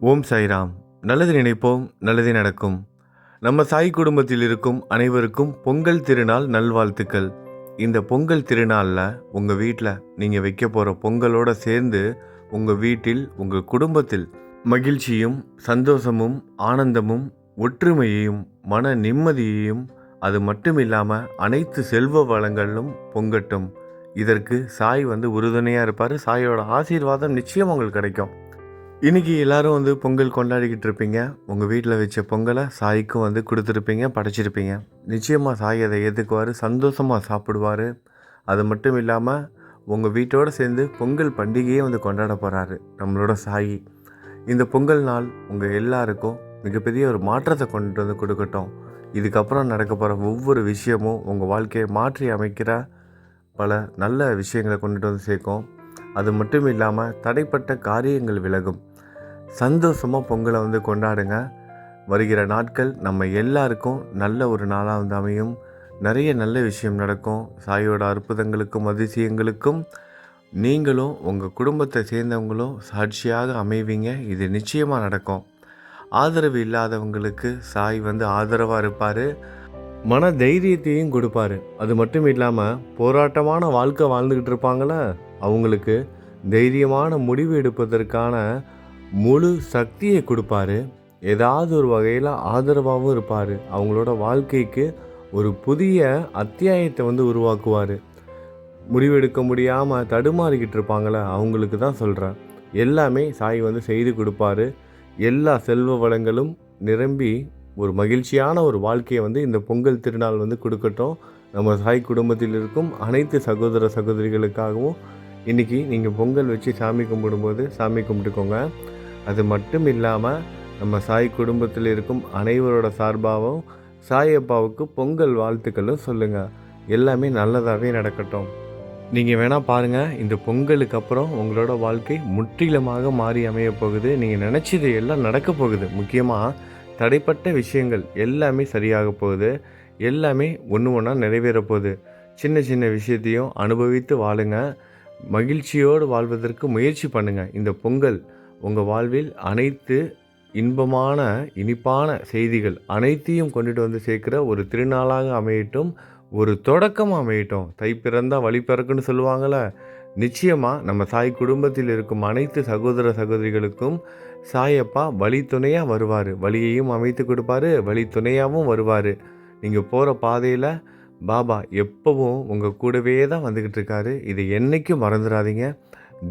ஓம் சாய்ராம். நல்லது நினைப்போம் நல்லதே நடக்கும். நம்ம சாய் குடும்பத்தில் இருக்கும் அனைவருக்கும் பொங்கல் திருநாள் நல்வாழ்த்துக்கள். இந்த பொங்கல் திருநாளில் உங்கள் வீட்டில் நீங்கள் வைக்க போகிற பொங்கலோடு சேர்ந்து உங்கள் வீட்டில் உங்கள் குடும்பத்தில் மகிழ்ச்சியும் சந்தோஷமும் ஆனந்தமும் ஒற்றுமையையும் மன நிம்மதியையும் அது மட்டும் இல்லாமல் அனைத்து செல்வ வளங்களும் பொங்கட்டும். இதற்கு சாய் வந்து உறுதுணையாக இருப்பார். சாயோட ஆசீர்வாதம் நிச்சயம் உங்களுக்கு கிடைக்கும். இன்னைக்கு எல்லோரும் வந்து பொங்கல் கொண்டாடிக்கிட்டு இருப்பீங்க. உங்கள் வீட்டில் வச்ச பொங்கலை சாய்க்கும் வந்து கொடுத்துருப்பீங்க படைச்சிருப்பீங்க. நிச்சயமாக சாய் அதை ஏற்றுக்குவார் சந்தோஷமாக சாப்பிடுவார். அது மட்டும் இல்லாமல் உங்கள் வீட்டோடு சேர்ந்து பொங்கல் பண்டிகையே வந்து கொண்டாட போகிறாரு நம்மளோட சாயி. இந்த பொங்கல் நாள் உங்கள் எல்லாருக்கும் மிகப்பெரிய ஒரு மாற்றத்தை கொண்டு வந்து கொடுக்கட்டும். இதுக்கப்புறம் நடக்க போகிற ஒவ்வொரு விஷயமும் உங்கள் வாழ்க்கையை மாற்றி அமைக்கிற பல நல்ல விஷயங்களை கொண்டுட்டு வந்து சேர்க்கும். அது மட்டும் இல்லாமல் தடைப்பட்ட காரியங்கள் விலகும். சந்தோஷமாக பொங்கலை வந்து கொண்டாடுங்க. வருகிற நாட்கள் நம்ம எல்லாருக்கும் நல்ல ஒரு நாளாக வந்து அமையும். நிறைய நல்ல விஷயம் நடக்கும். சாயோட அற்புதங்களுக்கும் அதிசயங்களுக்கும் நீங்களும் உங்கள் குடும்பத்தை சேர்ந்தவங்களும் சாட்சியாக அமைவீங்க. இது நிச்சயமாக நடக்கும். ஆதரவு இல்லாதவங்களுக்கு சாய் வந்து ஆதரவாக இருப்பார். மன தைரியத்தையும் கொடுப்பாரு. அது மட்டும் இல்லாமல் போராட்டமான வாழ்க்கை வாழ்ந்துக்கிட்டு இருப்பாங்களே? அவங்களுக்கு தைரியமான முடிவு எடுப்பதற்கான முழு சக்தியை கொடுப்பாரு. ஏதாவது ஒரு வகையில் ஆதரவாகவும் இருப்பார். அவங்களோட வாழ்க்கைக்கு ஒரு புதிய அத்தியாயத்தை வந்து உருவாக்குவார். முடிவெடுக்க முடியாமல் தடுமாறிக்கிட்டு இருப்பாங்களே அவங்களுக்கு தான் சொல்கிறேன் எல்லாமே சாய் வந்து செய்து கொடுப்பாரு. எல்லா செல்வ வளங்களும் நிரம்பி ஒரு மகிழ்ச்சியான ஒரு வாழ்க்கையை வந்து இந்த பொங்கல் திருநாள் வந்து கொடுக்கட்டும். நம்ம சாய் குடும்பத்தில் இருக்கும் அனைத்து சகோதர சகோதரிகளுக்காகவும் இன்றைக்கி நீங்கள் பொங்கல் வச்சு சாமி கும்பிடும்போது சாமி கும்பிட்டுக்கோங்க. அது மட்டும் இல்லாமல் நம்ம சாய் குடும்பத்தில் இருக்கும் அனைவரோட சார்பாகவும் சாயப்பாவுக்கு பொங்கல் வாழ்த்துக்களும் சொல்லுங்கள் எல்லாமே நல்லதாகவே நடக்கட்டும். நீங்கள் வேணால் பாருங்கள் இந்த பொங்கலுக்கு அப்புறம் உங்களோட வாழ்க்கை முற்றிலுமாக மாறி அமைய போகுது. நீங்கள் நினச்சது எல்லாம் நடக்க போகுது. முக்கியமாக தடைப்பட்ட விஷயங்கள் எல்லாமே சரியாக போகுது. எல்லாமே ஒன்று ஒன்றா நிறைவேற போகுது. சின்ன சின்ன விஷயத்தையும் அனுபவித்து வாழுங்க. மகிழ்ச்சியோடு வாழ்வதற்கு முயற்சி பண்ணுங்கள் இந்த பொங்கல் உங்கள் வாழ்வில் அனைத்து இன்பமான இனிப்பான செய்திகள் அனைத்தையும் கொண்டுட்டு வந்து சேர்க்குற ஒரு திருநாளாக அமையட்டும் ஒரு தொடக்கம் அமையட்டும். தை பிறந்தால் வழி பிறக்குன்னு சொல்லுவாங்கள்ல நிச்சயமாக நம்ம சாய் குடும்பத்தில் இருக்கும் அனைத்து சகோதர சகோதரிகளுக்கும் சாயப்பா வழி துணையாக வருவார். வழியையும் அமைத்து கொடுப்பாரு வழி துணையாகவும் வருவார். நீங்கள் போகிற பாதையில் பாபா எப்போவும் உங்கள் கூடவே தான் வந்துக்கிட்டு இருக்காரு. இதை என்றைக்கும் மறந்துடாதீங்க.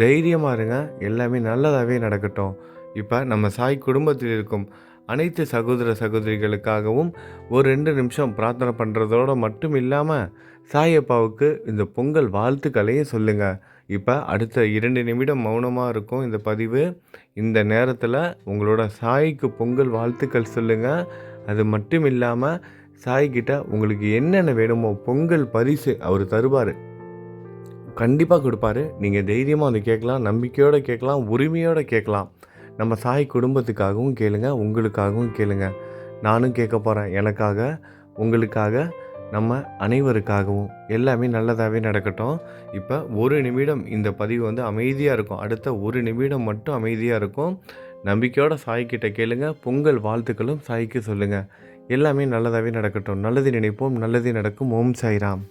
தைரியமாக இருங்க. எல்லாமே நல்லதாகவே நடக்கட்டும். இப்போ நம்ம சாய் குடும்பத்தில் இருக்கும் அனைத்து சகோதர சகோதரிகளுக்காகவும் ஒரு ரெண்டு நிமிஷம் பிரார்த்தனை பண்ணுறதோடு மட்டும் இல்லாமல் சாயப்பாவுக்கு இந்த பொங்கல் வாழ்த்துக்களையும் சொல்லுங்கள் இப்போ அடுத்த இரண்டு நிமிடம் மௌனமாக இருக்கும் இந்த பதிவு. இந்த நேரத்தில் உங்களோட சாய்க்கு பொங்கல் வாழ்த்துக்கள் சொல்லுங்கள் அது மட்டும் இல்லாமல் சாய்கிட்ட உங்களுக்கு என்னென்ன வேணுமோ பொங்கல் பரிசு அவர் தருவார். கண்டிப்பாக கொடுப்பாரு. நீங்கள் தைரியமாக வந்து கேட்கலாம் நம்பிக்கையோடு கேட்கலாம் உரிமையோடு கேட்கலாம். நம்ம சாய் குடும்பத்துக்காகவும் கேளுங்க உங்களுக்காகவும் கேளுங்க. நானும் கேட்க போகிறேன் எனக்காக உங்களுக்காக நம்ம அனைவருக்காகவும். எல்லாமே நல்லதாகவே நடக்கட்டும். இப்போ ஒரு நிமிடம் இந்த பதிவு வந்து அமைதியாக இருக்கும். அடுத்த ஒரு நிமிடம் மட்டும் அமைதியாக இருக்கும். நம்பிக்கையோட சாய்கிட்ட கேளுங்க. பொங்கல் வாழ்த்துக்களும் சாய்க்கு சொல்லுங்கள் எல்லாமே நல்லதாகவே நடக்கட்டும். நல்லது நினைப்போம். நல்லது நடக்கும். ஓம் சாய்ராம்.